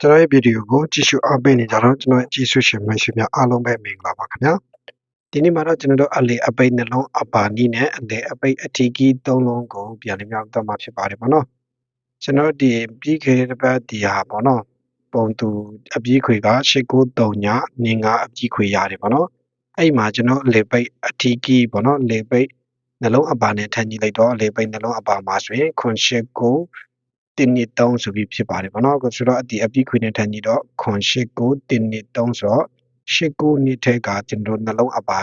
ကျွန်တော်ရဲ့ဗီဒီယိုကိုကြည့်ရှုအားပေးနေကြတော့ကျွန်တော်ရဲ့ကြည့်ရှုရှင်မှရှိများအားလုံးပဲမင်္ဂလာပါခင်ဗျာဒီနေ့မှာတော့ကျွန်တော်တို့အလေအပိတ်နှလုံးအပါနီးနဲ့အလေအပိတ်အထီကီသုံးလုံးကိုပြန်လည်မြောက်တော့မှာဖြစ်ပါတယ်ပေါ့နော်ကျွန်တော်ဒီပြီးခဲ့တဲ့ပတ်ဒီဟာပေါ့နော်ပုံသူအပြီးခွေက893ညနင်ကအပြီးခွေရတယ်ပေါ့နော်အဲ့မှာကျွန်တော်လေပိတ်အထီကီပေါ့နော်လေပိတ်နှလုံးအပါနဲ့ထန်ကြည့်လိုက်တော့လေပိတ်နှလုံးအပါမှာဆိုရင်989 1နှစ်3ဆိုပြီးဖြစ်ပါတယ်ဗောနော်ဆိုတော့ဒီအပြည့်ခွေနဲ့ထန်ကြီးတော့ခွန်ရှိကို1နှစ်3ဆိုတော့ရှိကိုနှစ်ထက်ကကျွန်တော်နှလုံးအပါ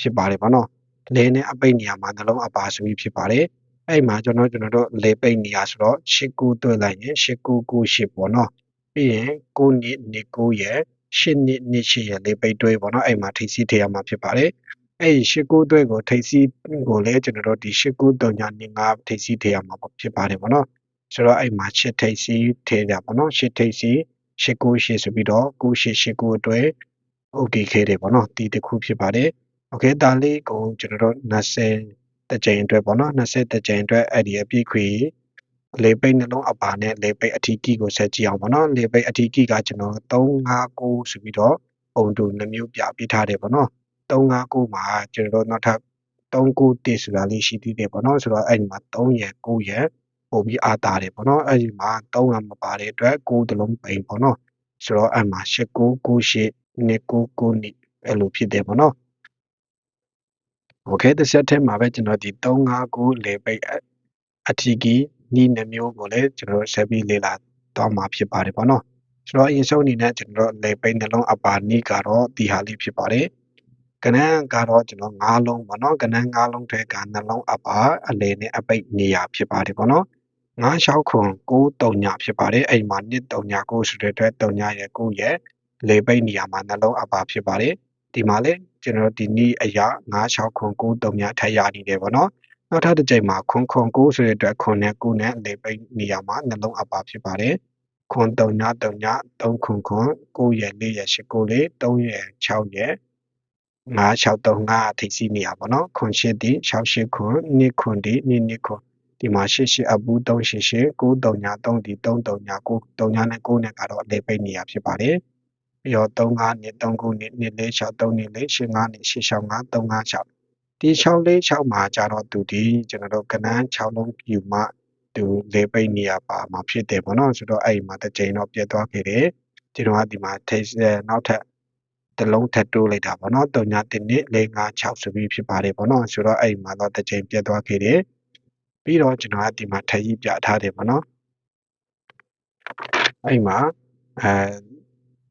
ဖြစ်ပါတယ်ဗောနော်လဲနဲ့အပိတ်နေရာမှာနှလုံးအပါဆိုပြီးဖြစ်ပါတယ်အဲ့မှာကျွန်တော်ကျွန်တော်တို့လေပိတ်နေရာဆိုတော့ရှိကိုတွေ့လိုက်ရင်ရှိကိုကိုရှိပေါ့နော်ပြီးရင်ကိုနှစ်နှစ်ကိုရဲ့ရှစ်နှစ်နှစ်ရှိရဲ့လေပိတ်တွဲပေါ့နော်အဲ့မှာထိစီထည့်ရမှာဖြစ်ပါတယ်အဲ့ဒီရှစ်ကိုတွဲကိုထိစီကိုလည်းကျွန်တော်တို့ဒီရှစ်ကိုတုံညာနေငါထိစီထည့်ရမှာဖြစ်ပါတယ်ပေါ့နော် ဆိုတော့အဲ့မှာရှစ်ထိပ်စီထည့်ကြပါတော့ရှစ်ထိပ်စီရှစ်ကိုရှစ်ဆိုပြီးတော့ကိုရှစ်ရှစ်ကိုအတွက် okay ခဲတယ်ပေါ့နော်ဒီတစ်ခုဖြစ်ပါတယ် okay ဒါလေးကိုကျွန်တော်တို့20တကြိမ်အတွက်ပေါ့နော်20တကြိမ်အတွက်အဲ့ဒီအပြည့်ခွေလေပိတ်နှလုံးအပါနဲ့လေပိတ်အထီးကီကိုဆက်ကြည့်အောင်ပေါ့နော်လေပိတ်အထီးကီကကျွန်တော်359ဆိုပြီးတော့ပုံတူနှမျိုးပြပေးထားတယ်ပေါ့နော်359မှာကျွန်တော်တို့နောက်ထပ်39တိဆိုတာလေးရှိသေးတယ်ပေါ့နော်ဆိုတော့အဲ့ဒီမှာ3ရယ်9ရယ် ပို့ပြီးအားတာတယ်ပေါ့နော်အဲ့ဒီမှာ300မပါတဲ့အတွက်9တလုံးပိန်ပေါ့နော်ဆိုတော့အဲ့မှာ8998 299နိအဲ့လိုဖြစ်တယ်ပေါ့နော်โอเคတစ်ဆက်ထဲမှာပဲကျွန်တော်ဒီ359လေပိတ်အထီကီနီးနှမျိုးကိုလည်းကျွန်တော်ဆက်ပြီးလေ့လာတော့မှာဖြစ်ပါတယ်ပေါ့နော်ဆိုတော့အရင်ဆုံးအနေနဲ့ကျွန်တော်လေပိတ်နှလုံးအပါနီးကတော့ဒီဟာလေးဖြစ်ပါတယ်ကနန်းကတော့ကျွန်တော်၅လုံးပေါ့နော်ကနန်း၅လုံးထဲကနှလုံးအပါအလေနဲ့အပိတ်နေရာဖြစ်ပါတယ်ပေါ့နော် 9 6ခွန်9တုံညာဖြစ်ပါတယ်အဲ့မှာ1တုံညာ9ဆိုတဲ့အတွက်တုံညာရဲ့9ရဲ့လေပိတ်နေရာမှာနှလုံးအပါဖြစ်ပါတယ်ဒီမှာလေကျွန်တော်ဒီနေ့အရာ9 6ခွန်9တုံညာထပ်ရနေတယ်ပေါ့နော်နောက်ထပ်တစ်ကြိမ်မှာခွန်ခွန်9ဆိုတဲ့အတွက်ခွန်နဲ့9နဲ့လေပိတ်နေရာမှာနှလုံးအပါဖြစ်ပါတယ်ခွန်တုံညာတုံညာ3ခွန်ခွန်9ရဲ့4ရဲ့8ကိုလေး3ရဲ့6ရဲ့9635ထိစီနေရပါတော့ခွန်ရှိတီ68ခွန်2ခွန်တီ2 2ခွန် ဒီမှာရှစ်ရှစ်အပူး388 939 3ဒီ339 9 39နဲ့9နဲ့ကတော့အလေပိတ်နေရဖြစ်ပါတယ်ပြီးတော့35နဲ့39နဲ့246 3နဲ့85နဲ့865 356ဒီ646မှာကြတော့သူဒီကျွန်တော်တို့ကနန်း6လုံးပြူမှသူလေပိတ်နေရပါမှာဖြစ်တယ်ပေါ့နော်ဆိုတော့အဲ့မှာတစ်ချိန်တော့ပြတ်သွားခဲ့တယ်ဒီတော့ဒီမှာထိတ်နောက်ထပ်တလုံးထပ်တိုးလိုက်တာပေါ့နော်3ည1နှစ်4 5 6ဆိုပြီးဖြစ်ပါတယ်ပေါ့နော်ဆိုတော့အဲ့မှာတော့တစ်ချိန်ပြတ်သွားခဲ့တယ် ပြီးတော့ကျွန်တော်ကဒီမှာထပ်ကြီးပြထားတယ်ပေါ့နော်အဲ့မှာအဲ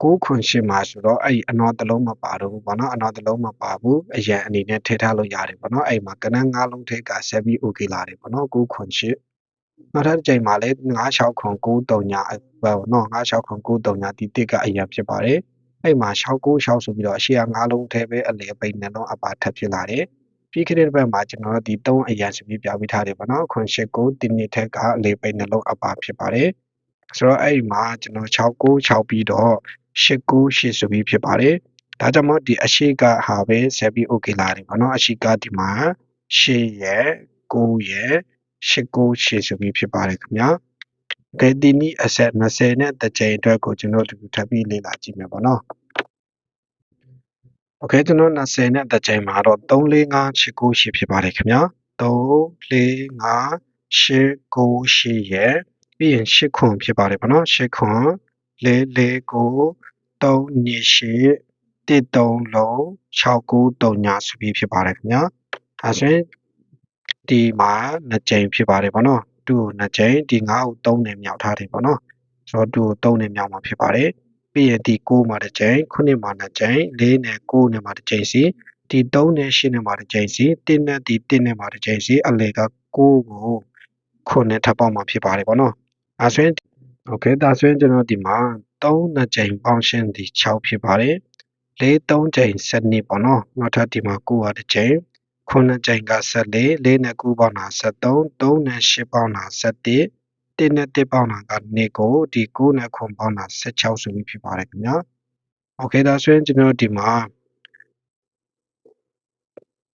6ခွန်ရှင်းမှာဆိုတော့အဲ့အနော်တလုံးမပါတော့ဘူးပေါ့နော်အနော်တလုံးမပါဘူးအရန်အနေနဲ့ထည့်ထားလို့ရတယ်ပေါ့နော်အဲ့မှာကနန်း9လုံးထိပ်ကဆက်ပြီး okay လာတယ်ပေါ့နော်6ခွန်ရှင်းနောက်ထပ်တစ်ချိန်မှာလည်း96ခွန်9တုံညာပေါ့နော်96ခွန်9တုံညာဒီတစ်ကအရာဖြစ်ပါတယ်အဲ့မှာ696ဆိုပြီးတော့အရှိအ9လုံးထဲပဲအလေပိတ်နှလုံးအပါထပ်ဖြစ်လာတယ် ပြီးခဲ့တဲ့ဘက်မှာကျွန်တော်တို့ဒီ3အရာစပြီးပြပေးထားတယ်ပေါ့နော်ခွန်8ကိုတင်းနှစ်ထက်ကအလေပိတ်နှလုံးအပါဖြစ်ပါတယ်ဆိုတော့အဲ့မှာကျွန်တော်696ပြီးတော့898ဆိုပြီးဖြစ်ပါတယ်ဒါကြောင့်မို့ဒီအရှိကဟာပဲဆက်ပြီး okay လာတယ်ပေါ့နော်အရှိကဒီမှာ8ရဲ့9ရဲ့898ဆိုပြီးဖြစ်ပါတယ်ခင်ဗျာကဲဒီနေ့အဆက်20နဲ့တစ်ကြိမ်အတွက်ကိုကျွန်တော်ဒီထပ်ပြီးလေ့လာကြည့်မယ်ပေါ့နော် โอเคကျွန်တော်20နဲ့တစ်ကြိမ်မှာတော့34589ဖြစ်ပါတယ်ခင်ဗျာ34589ရဲ့ပြီးရင်8ခွန်ဖြစ်ပါတယ်ပေါ့နော်8ခွန်449 328 13လုံး69ညာဆိုပြီးဖြစ်ပါတယ်ခင်ဗျာဒါဆိုရင်ဒီမှာ2ကြိမ်ဖြစ်ပါတယ်ပေါ့နော်2ကို2ကြိမ်ဒီ9ကို3နဲ့မြောက်ထားတယ်ပေါ့နော်ဆိုတော့2ကို3နဲ့မြောက်မှာဖြစ်ပါတယ် 1ရက်ဒီ6မှာတစ်ကြိမ်9မှာတစ်ကြိမ်4နဲ့9နဲ့မှာတစ်ကြိမ်စီဒီ3နဲ့8နဲ့မှာတစ်ကြိမ်စီ1နဲ့ဒီ1နဲ့မှာတစ်ကြိမ်စီအလေက6ကို9နဲ့ထပ်ပေါင်းမှာဖြစ်ပါတယ်ပေါ့နော်အဲဆိုရင် okay ဒါဆိုရင်ကျွန်တော်ဒီမှာ3နှစ်ကြိမ်ပေါင်းရှင်းဒီ6ဖြစ်ပါတယ်၄3ကြိမ်7နှစ်ပေါ့နော်နောက်ထပ်ဒီမှာ9ဟာတစ်ကြိမ်9ကြိမ်က14 4နဲ့9ပေါင်းတာ73 3နဲ့8ပေါင်းတာ71 1နဲ့1ပေါင်းတာက2ကိုဒီ9နဲ့9ပေါင်းတာ16ဆိုပြီးဖြစ်ပါတယ်ခင်ဗျာโอเคဒါဆိုရင်ကျွန်တော်ဒီမှာ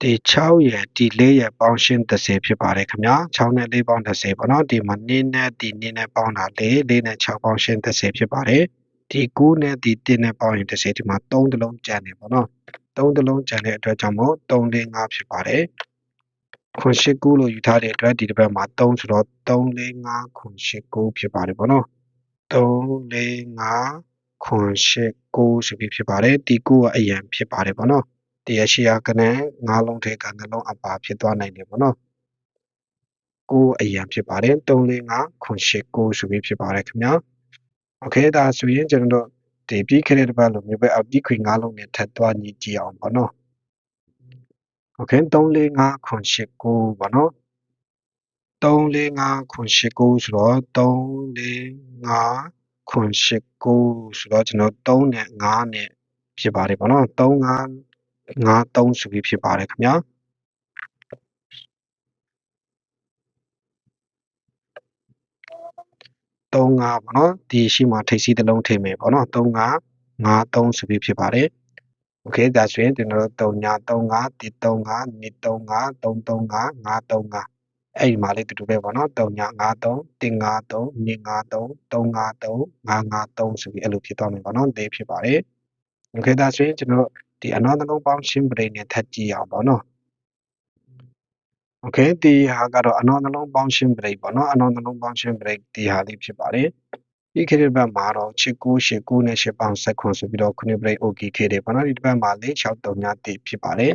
ဒီ6ရယ်ဒီ4ရယ်ပေါင်းရှင်း30ဖြစ်ပါတယ်ခင်ဗျာ6နဲ့4ပေါင်း30ပေါ့နော်ဒီမှာ2နဲ့ဒီ2နဲ့ပေါင်းတာ4 4နဲ့6ပေါင်းရှင်း30ဖြစ်ပါတယ် ဒီ9နဲ့ဒီ1နဲ့ပေါင်းရင်30ဒီမှာ3တလုံးကျန်တယ်ပေါ့နော်3တလုံးကျန်တဲ့အတွက်ကြောင့်မို့3 4 5ဖြစ်ပါတယ် ခွန်ရှိ9လို့ယူထားတဲ့အတွက်ဒီတစ်ပတ်မှာ3ဆိုတော့3 4 5ခွန်ရှိ9ဖြစ်ပါတယ်ပေါ့နော်3 4 5ခွန်ရှိ9ဆိုပြီးဖြစ်ပါတယ်ဒီ9ကအရင်ဖြစ်ပါတယ်ပေါ့နော်ဒီရရှိရကနန်း9လုံးထဲကနှလုံးအပါဖြစ်သွားနိုင်တယ်ပေါ့နော်9အရင်ဖြစ်ပါတယ်3 4 5ခွန်ရှိ9ဆိုပြီးဖြစ်ပါတယ်ခင်ဗျာโอเคဒါဆိုရင်ကျွန်တော်တို့ဒီပြီးခဲ့တဲ့တစ်ပတ်လိုမျိုးပဲအပြီးခွေ9လုံးနဲ့ထပ်သွားညီကြည့်အောင်ပေါ့နော် okay 3 4 5 9 10 9ပေါ့နော်3 4 5 9 10 9ဆိုတော့3 4 5 9 10 9ဆိုတော့ကျွန်တော်3နဲ့5နဲ့ဖြစ်ပါတယ်ပေါ့နော်3 5 5 3ဆိုပြီးဖြစ်ပါတယ်ခင်ဗျာ35ပေါ့နော်ဒီရှိမှထိပ်စီးတစ်လုံးထိမယ်ပေါ့နော်35 53ဆိုပြီးဖြစ်ပါတယ် Okay ဒါဆိုရင်ကျွန်တော်တို့39 35 135 335 535အဲ့ဒီမှာလေးတူတူပဲပေါ့နော်3953 153 253 353ဆိုပြီးအဲ့လိုဖြစ်သွားမယ်ပေါ့နော်၄ဖြစ်ပါတယ် Okay ဒါဆိုရင်ကျွန်တော်ဒီအနောက်နှလုံးပေါင်းရှင်းပရိနဲ့ထပ်ကြည့်အောင်ပေါ့နော် Okay ဒီဟာကတော့အနောက်နှလုံးပေါင်းရှင်းပရိပေါ့နော်အနောက်နှလုံးပေါင်းရှင်းပရိဒီဟာလေးဖြစ်ပါတယ် ဒီခေတ်ဘက်မှာတော့ချစ်ကူးရှစ်ကူးနဲ့ရှစ်ပေါင်ဆက်ခွန်ဆိုပြီးတော့ခုနှစ်ပရိ OK ခေတ်တယ်ပေါ့နော်ဒီတစ်ပတ်မှာ၄6 3ညတိဖြစ်ပါတယ်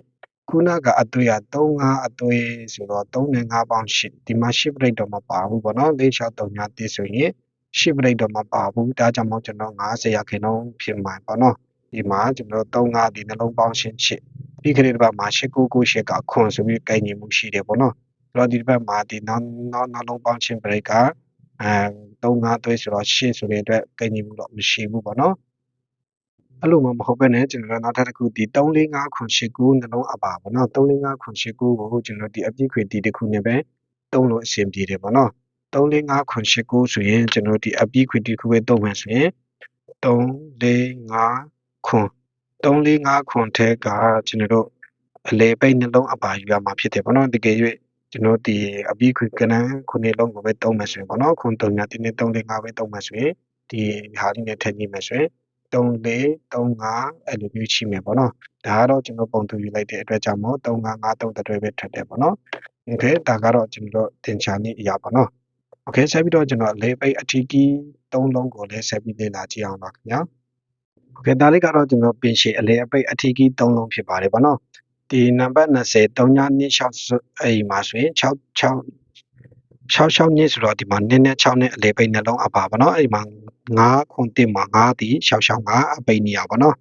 ခုနကအသွေးက3 5အသွေးဆိုတော့3နဲ့5ပေါင်း8ဒီမှာ10ပရိတော့မပါဘူးပေါ့နော်၄6 3ညတိဆိုရင်10ပရိတော့မပါဘူးဒါကြောင့်မို့ကျွန်တော်90ရာခိုင်နှုန်းဖြစ်မှာပေါ့နော်ဒီမှာကျွန်တော်3 5ဒီနှလုံးပေါင်းရှင်း8ဒီခေတ်တစ်ပတ်မှာ8 9 9 8ကခွန်ဆိုပြီးကိုင်နေမှုရှိတယ်ပေါ့နော်အဲ့တော့ဒီတစ်ပတ်မှာဒီနောက်နောက်နှလုံးပေါင်းရှင်းပရိက အဲ3 5သွေးဆိုတော့8ဆိုတဲ့အတွက်ကိန်းညီမှုတော့မရှိဘူးပေါ့နော်အဲ့လိုမှမဟုတ်ဘဲနဲ့ကျွန်တော်တို့နောက်ထပ်တစ်ခုဒီ3 4 5ခွန်8 9နှလုံးအပါပေါ့နော်3 4 5ခွန်8 9ကိုကျွန်တော်ဒီအပြည့်ခွေဒီတစ်ခုနဲ့ပဲတုံးလို့အဆင်ပြေတယ်ပေါ့နော်3 4 5ခွန်8 9ဆိုရင်ကျွန်တော်ဒီအပြည့်ခွေဒီတစ်ခုပဲတုံးမယ်ဆိုရင်3 4 5ခွန်3 4 5ခွန်ထဲကကျွန်တော်တို့အလေပိတ်နှလုံးအပါယူရမှာဖြစ်တယ်ပေါ့နော်တကယ်၍ ကျွန်တော်ဒီအပြီးခွေကနန်းခုနှစ်လုံးကိုပဲတုံးမယ်ဆိုရင်ပေါ့နော်ခွန်3ညတင်းနဲ့3 4 5ပဲတုံးမယ်ဆိုရင်ဒီဟာလေးနဲ့ထည့်ကြည့်မယ်ဆိုရင်3 4 3 5အဲ့လိုမျိုးရှိမယ်ပေါ့နော်ဒါကတော့ကျွန်တော်ပုံသူယူလိုက်တဲ့အတွက်ကြောင့်မို့3 5 5 3တွဲပဲထပ်တယ်ပေါ့နော်โอเคဒါကတော့ကျွန်တော်သင်ချာနည်းအရာပေါ့နော်โอเคဆက်ပြီးတော့ကျွန်တော်လေပိတ်အထီးကြီး3လုံးကိုလည်းဆက်ပြီးလေ့လာကြည့်အောင်ပါခင်ဗျာโอเคဒါလေးကတော့ကျွန်တော်ပင်ရှည်အလေအပိတ်အထီးကြီး3လုံးဖြစ်ပါတယ်ပေါ့နော် ဒီနံပါတ်20 3926အဲ့မှာဆိုရင်66 66နှစ်ဆိုတော့ဒီမှာနင်းနဲ့6နဲ့အလေပိတ်နှလုံးအပါပါနော်အဲ့မှာ9ခွန်တင်မှာ9ဒီ66ကအပိတ်နေရပါနော်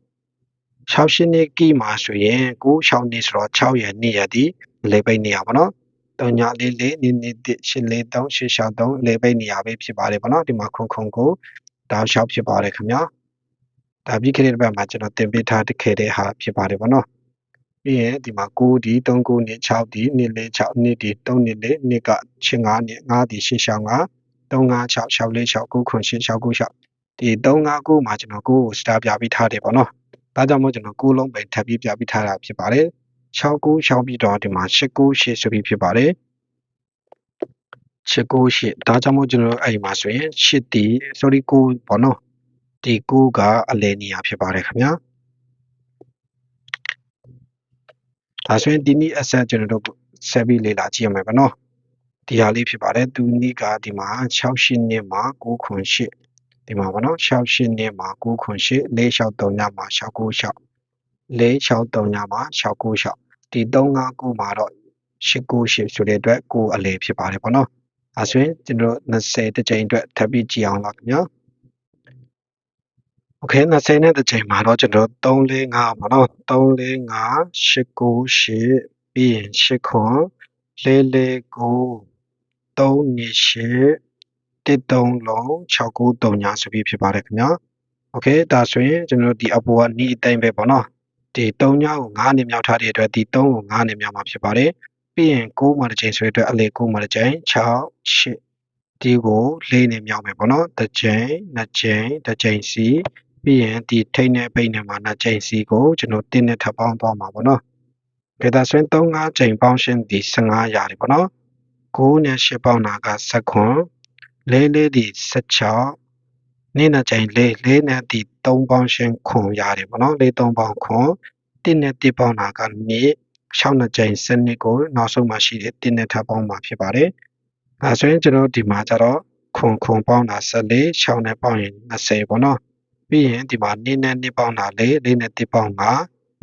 68နှစ်ကီမှာဆိုရင်96နှစ်ဆိုတော့6ရက်နေ့ရက်ဒီအလေပိတ်နေရပါနော်တောင်ညာလေးလေးနင်းနေတစ်8လေး3 8 63အလေပိတ်နေရပဲဖြစ်ပါတယ်ပါနော်ဒီမှာခွန်ခွန်ကိုတောက်လျှောက်ဖြစ်ပါတယ်ခင်ဗျာဒါပြီးခဲ့တဲ့ဘက်မှာကျွန်တော်တင်ပြထားတဲ့ခဲ့တဲ့ဟာဖြစ်ပါတယ်ပါနော် ပြီးရင်ဒီမှာ9ဒီ3 9နှစ်6ဒီနှစ်4 6နှစ်ဒီ3နှစ်4နှစ်က8 5နှစ်5ဒီ8 6 5 3 5 6 6 4 6 9 9 8 6 9 6ဒီ3 5 9မှာကျွန်တော်9ကိုစတာပြပြီးထားတယ်ပေါ့နော်ဒါကြောင့်မို့ကျွန်တော်9လုံးပဲထပ်ပြီးပြပြီးထားတာဖြစ်ပါတယ်6 9 6ပြီးတော့ဒီမှာ8 9 8ဆိုပြီးဖြစ်ပါတယ်8 9 8ဒါကြောင့်မို့ကျွန်တော်အဲ့မှာဆိုရင်8ဒီ sorry 9ပေါ့နော်ဒီ9ကအလဲနေရဖြစ်ပါတယ်ခင်ဗျာ ဒါဆိုရင်ဒီနည်းအဆက်ကျွန်တော်တို့ဆက်ပြီးလေ့လာကြည့်ရမယ်ပေါ့နော်ဒီဟာလေးဖြစ်ပါတယ်သူနည်းကဒီမှာ6ရှင်းနှစ်မှာ9ခွန်8ဒီမှာပေါ့နော်6ရှင်းနှစ်မှာ9ခွန်8 4 6 3ညမှာ696 4 6 3ညမှာ696ဒီ359မှာတော့898ဆိုတဲ့အတွက်9အလဲဖြစ်ပါတယ်ပေါ့နော်အဲဆိုရင်ကျွန်တော်20တကြိမ်အတွက်ထပ်ပြီးကြည့်အောင်ပါခင်ဗျာ โอเค20နဲ့တစ်ချိန်မှာတော့ကျွန်တော်345ပေါ့နော်345 898ပြီးရင်8ခွန်449 328 13လုံး693ညာဆိုပြီးဖြစ်ပါတယ်ခင်ဗျာโอเคဒါဆိုရင်ကျွန်တော်ဒီအပေါ်ကနီးအတိုင်းပဲပေါ့နော်ဒီ3ညကို9နဲ့မြောက်ထားတဲ့အတွက်ဒီ3ကို9နဲ့မြောက်မှာဖြစ်ပါတယ်ပြီးရင်9မှာတစ်ချိန်ဆိုတဲ့အတွက်အလေ9မှာတစ်ချိန်6 8ဒီကို၄နဲ့မြောက်မယ်ပေါ့နော်တစ်ချိန်နှစ်ချိန်တစ်ချိန်စီ ပြီးရင်ဒီထိတ်နဲ့ပိတ်နဲ့မှာနှစ်ချိန်စီကိုကျွန်တော်တင်းနဲ့ထပ်ပေါင်းသွားမှာပေါ့နော်ဒေတာဆွင်း3 5ချိန်ပေါင်းရှင်းဒီ15ရတယ်ပေါ့နော်9နဲ့10ပေါင်းတာက19လေးလေးဒီ16နေ့နဲ့ချိန်လေးလေးနဲ့ဒီ3ပေါင်းရှင်းခွန်ရတယ်ပေါ့နော်လေး3ပေါင်းခွန်1နဲ့1ပေါင်းတာကနေ့6နဲ့ချိန်စနစ်ကိုနောက်ဆုံးမှရှိတယ်1နဲ့ထပ်ပေါင်းမှာဖြစ်ပါတယ်အဲဆိုရင်ကျွန်တော်ဒီမှာကျတော့ခွန်ခွန်ပေါင်းတာ14 6နဲ့ပေါင်းရင်20ပေါ့နော် ပြီးရင်ဒီမှာ2နဲ့2ပေါင်းတာလေ4နဲ့1ပေါင်းတာ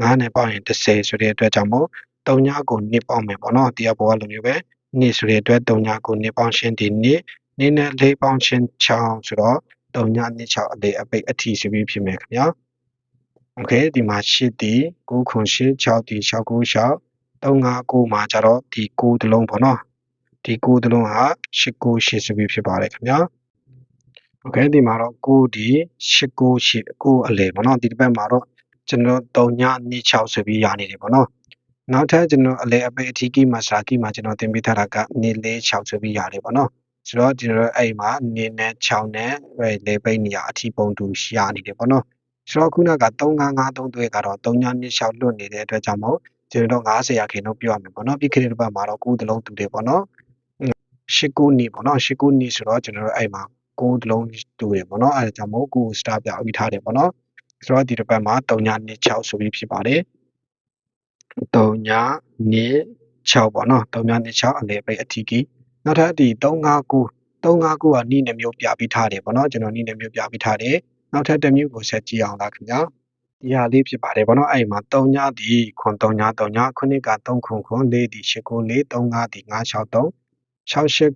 9နဲ့ပေါင်းရင်30ဆိုတဲ့အတွက်ကြောင့်မို့3ညကို2ပေါင်းမယ်ပေါ့နော်ဒီအပေါ်ကလိုမျိုးပဲ2ဆိုတဲ့အတွက်3ညကို2ပေါင်းချင်းဒီနေ့နေနဲ့၄ပေါင်းချင်းချောင်းဆိုတော့၃ည၂6အလေးအပိတ်အထီဆိုပြီးဖြစ်မယ်ခင်ဗျာ။ Okay ဒီမှာ၈တီ9ခွန်8 6တီ6 9 6 3 5 9မှာကြတော့ဒီ9တလုံးပေါ့နော်။ဒီ9တလုံးဟာ8 9 8ဆိုပြီးဖြစ်ပါတယ်ခင်ဗျာ။ โอเคဒီမှာတော့9ဒီ8 9 8 9အလေးပေါ့နော်ဒီတစ်ပတ်မှာတော့ကျွန်တော်3ည2 6ဆိုပြီးရနေတယ်ပေါ့နော်နောက်ထပ်ကျွန်တော်အလဲအပိတ်အထီးကီမှာစာကီမှာကျွန်တော်သင်ပေးထားတာကနေလေး6ဆိုပြီးရတယ်ပေါ့နော်ဆိုတော့ကျွန်တော်အဲ့မှာနေနဲ့6နဲ့လေပိတ်နေရအထီးပုံတူရနေတယ်ပေါ့နော်ဆိုတော့ခုနက3553တွေကတော့3ည2 6လွတ်နေတဲ့အတွက်ကြောင့်မို့ကျွန်တော်90ရာခိုင်နှုန်းပြောရမယ်ပေါ့နော်ပြီးခဲ့တဲ့တစ်ပတ်မှာတော့9တလုံးတူတယ်ပေါ့နော်19နေပေါ့နော်19နေဆိုတော့ကျွန်တော်အဲ့မှာ 9တလုံးတူတယ်ပေါ့နော်အဲဒါကြောင့်မို့9 star ပြပြီးထားတယ်ပေါ့နော်ဆိုတော့ဒီတစ်ပတ်မှာ3ည2 6ဆိုပြီးဖြစ်ပါတယ်3ည2 6ပေါ့နော်3ည2 6အလဲပိတ်အထီးကြီးနောက်ထပ်ဒီ359 359ကနီးနှမျိုးပြပြီးထားတယ်ပေါ့နော်ကျွန်တော်နီးနှမျိုးပြပြီးထားတယ်နောက်ထပ်တစ်မျိုးကိုဆက်ကြည့်အောင်လားခင်ဗျာဒီဟာလေးဖြစ်ပါတယ်ပေါ့နော်အဲ့မှာ3ညဒီခွန်3ည3ညခုနှစ်က3ခွန်ခွန်4ဒီ8ခွန်4 3 5ဒီ9 6 3 68ခွန်2 2ခွန်388 3 3ည9 3 5ဒီ3 9နှစ်2 4 6 3 2 4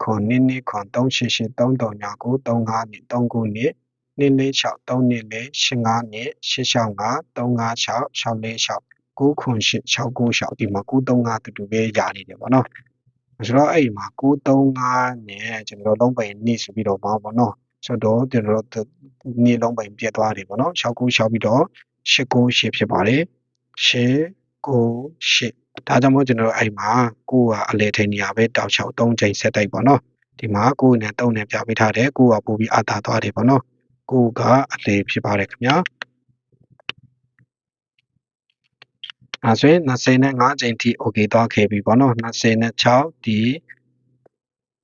8 5နှစ်8 6 5 3 5 6 6 4 6 9ခွန်8 6 9 6ဒီမှာ935တူတူပဲရနေတယ်ပေါ့နော်ဆိုတော့အဲ့ဒီမှာ935နဲ့ကျွန်တော်လုံးပိုင်နေဆိုပြီးတော့ပါပေါ့နော်ဆိုတော့ကျွန်တော်တို့နေလုံးပိုင်ပြတ်သွားတယ်ပေါ့နော်69ပြီးတော့898ဖြစ်ပါတယ်898 ဒါကြောင့်မို့ကျွန်တော်အဲ့မှာ9ကအလဲထိန်နေရပဲတောက်6 3ချိန်ဆက်တိုက်ပေါ့နော်ဒီမှာ9နဲ့3နဲ့ပြပေးထားတယ်9ကပို့ပြီးအာသာသွားတယ်ပေါ့နော်9ကအလဲဖြစ်ပါတယ်ခင်ဗျာအဲဆိုရင်25ချိန်ထိ okay သွားခဲ့ပြီပေါ့နော်26ဒီ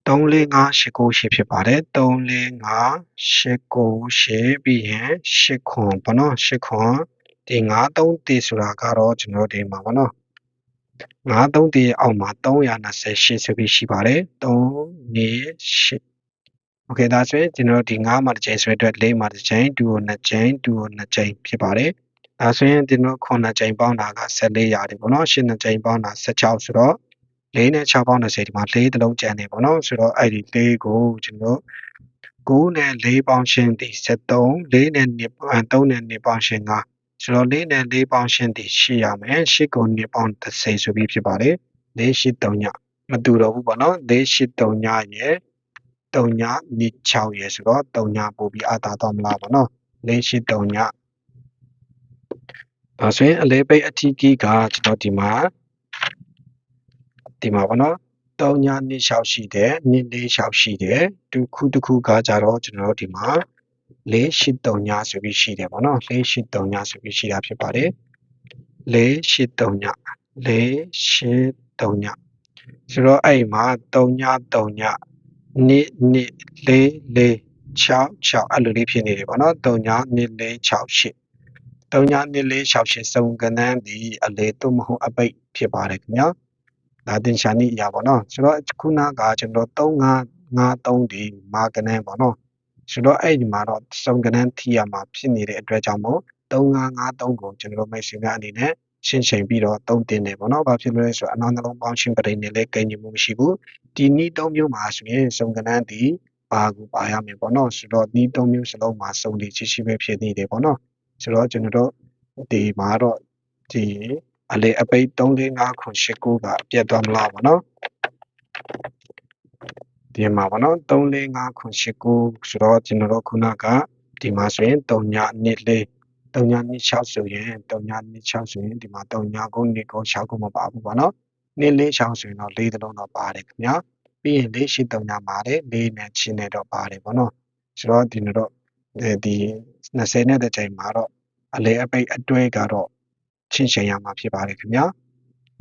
34589ဖြစ်ပါတယ်34589ပြီးရင်8ခွန်ပေါ့နော်8ခွန်ဒီ93တီဆိုတာကတော့ကျွန်တော်ဒီမှာပေါ့နော် 93တီအောက်မှာ328ဆိုပြီးရှိပါတယ်328 Okay ဒါဆိုရင်ကျွန်တော်ဒီ9မှာတစ်ချိန်ဆိုအတွက်4မှာတစ်ချိန်2ကို2ချိန်2ကို2ချိန်ဖြစ်ပါတယ်ဒါဆိုရင်ကျွန်တော်9ချိန်ပေါင်းတာက14ရတယ်ပေါ့နော်8ချိန်ပေါင်းတာ16ဆိုတော့4နဲ့6ပေါင်း20ဒီမှာ4တလုံးကျန်နေပေါ့နော်ဆိုတော့အဲ့ဒီ4ကိုကျွန်တော်9နဲ့4ပေါင်းရှင်းသည်73 4နဲ့2ပေါင်း3နဲ့2ပေါင်းရှင်း9 ဆိုတော့4နဲ့4ပေါင်းရှင်းသည်8ရမယ်8ကို2ပေါင်း30ဆိုပြီးဖြစ်ပါတယ်4 8 3ညမတူတော့ဘူးပေါ့နော်4 8 3ညရဲ့3ည2 6ရယ်ဆိုတော့3ညပို့ပြီးအာသာတော့မလားပေါ့နော်4 8 3ညဒါဆိုရင်အလဲပိတ်အထီးကြီးကကျွန်တော်ဒီမှာဒီမှာပေါ့နော်3ည2 6ရှိတယ်2 4 6ရှိတယ်တစ်ခုတစ်ခုကကြတော့ကျွန်တော်တို့ဒီမှာ 4 8 3ညဆိုပြီးရှိတယ်ပေါ့နော်4 8 3ညဆိုပြီးရှိတာဖြစ်ပါတယ်4 8 3ည4 8 3ညဆိုတော့အဲ့မှာ3ည3ည2 2 4 4 6 6အဲ့လိုလေးဖြစ်နေတယ်ပေါ့နော်3ည2 4 6 8 3ည2 4 6 8စုံကနန်းဒီအလေတုမဟုတ်အပိတ်ဖြစ်ပါတယ်ခင်ဗျာဒါတင်ရှာနေအရာပေါ့နော်ဆိုတော့ခုနကကျွန်တော်3553ဒီမာကနန်းပေါ့နော် ဆိုတော့အဲ့ဒီမှာတော့စုံကနန်းထီရမှာဖြစ်နေတဲ့အတွက်ကြောင့်မို့3553ကိုကျွန်တော်မိတ်ဆွေများအနေနဲ့ရှင်းချိန်ပြီးတော့သုံးတင်တယ်ပေါ့နော်။ဘာဖြစ်လို့လဲဆိုတော့အနောက်နှလုံးပေါင်းရှင်းပရိနဲ့လည်းကိန်းညီမှုမရှိဘူး။ဒီနည်း၃မျိုးမှာဆိုရင်စုံကနန်းဒီပါကိုပါရမယ်ပေါ့နော်။ဆိုတော့နည်း၃မျိုးစလုံးမှာစုံဒီချစ်ရှိပဲဖြစ်နေတယ်ပေါ့နော်။ဆိုတော့ကျွန်တော်တို့ဒီမှာတော့ဒီအလေအပိတ်3 4 5ခွန်8 9ကပြတ်သွားမလားပေါ့နော် ဒီမှာပေါ့နော်3 4 5ခွန်8 9ဆိုတော့ကျွန်တော်တို့ခုနကဒီမှာဆိုရင်3ည2 4 3ည2 6ဆိုရင်3ည2 6ဆိုရင်ဒီမှာ3ည9 2 9 6ကိုမပါဘူးပေါ့နော်2 4 6ဆိုရင်တော့4တလုံးတော့ပါတယ်ခင်ဗျာပြီးရင်4 8 3ညပါတယ်4နဲ့ချင်းနဲ့တော့ပါတယ်ပေါ့နော်ဆိုတော့ဒီတော့ဒီ20နဲ့တဲ့ချိန်မှာတော့အလေအပိတ်အတွဲကတော့ချင်းချိန်ရမှာဖြစ်ပါတယ်ခင်ဗျာ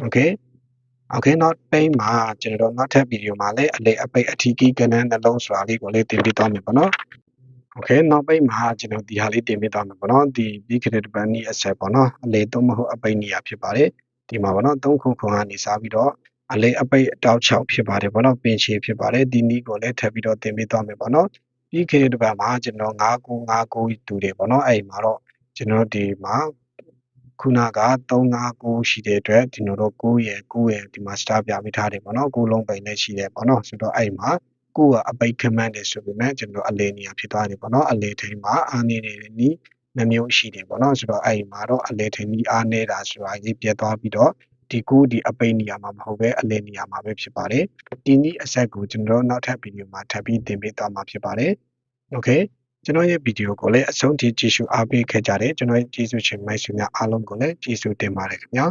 โอเค Okay not pain မှာကျွန်တော်နောက်ထပ်ဗီဒီယိုမှာလည်းအလေအပိတ်အထီးကြီးကဏ္ဍနှလုံးဆိုတာလေးကိုလည်းတင်ပြသွားမယ်ပေါ့နော်။ Okay နောက်ပိတ်မှာကျွန်တော်ဒီဟာလေးတင်ပြသွားမယ်ပေါ့နော်။ဒီ big credit band นี่အဆက်ပေါ့နော်။အလေတော့မဟုတ်အပိတ်နေရဖြစ်ပါတယ်။ဒီမှာပေါ့နော်3ခုခုကနေစားပြီးတော့အလေအပိတ်အတောက်6ဖြစ်ပါတယ်ပေါ့နော်။ပင်ချေဖြစ်ပါတယ်။ဒီနီးကိုလည်းထပ်ပြီးတော့တင်ပြသွားမယ်ပေါ့နော်။ big credit band မှာကျွန်တော်9 9 9တူတယ်ပေါ့နော်။အဲ့ဒီမှာတော့ကျွန်တော်ဒီမှာ ခုနက359ရှိတဲ့အတွက်ဒီလိုတော့9ရယ်9ရယ်ဒီမှာ star ပြပေးထားတယ်ပေါ့နော်9လုံးပိုင်နဲ့ရှိတယ်ပေါ့နော်ဆိုတော့အဲ့မှာကိုကအပိတ်ခမန့်တယ်ဆိုပေမဲ့ကျွန်တော်အလေနေရာဖြစ်သွားတယ်ပေါ့နော်အလေထိန်မှာအာနေနေနီးနှမျိုးရှိတယ်ပေါ့နော်ဆိုတော့အဲ့မှာတော့အလေထိန်နီးအာနေတာဆိုတာရေးပြသွားပြီးတော့ဒီကိုဒီအပိတ်နေရာမှာမဟုတ်ပဲအလေနေရာမှာပဲဖြစ်ပါတယ်ဒီနီးအဆက်ကိုကျွန်တော်နောက်ထပ်ဗီဒီယိုမှာထပ်ပြီးသင်ပေးသွားမှာဖြစ်ပါတယ် okay ကျွန်တော်ရဲ့ဗီဒီယိုကိုလည်းအဆုံးထိကြည့်ရှုအားပေးခဲ့ကြတယ်ကျွန်တော်ရဲ့ကျေးဇူးရှင်မိုက်ဆွေများအားလုံးကိုလည်းကျေးဇူးတင်ပါတယ်ခင်ဗျာ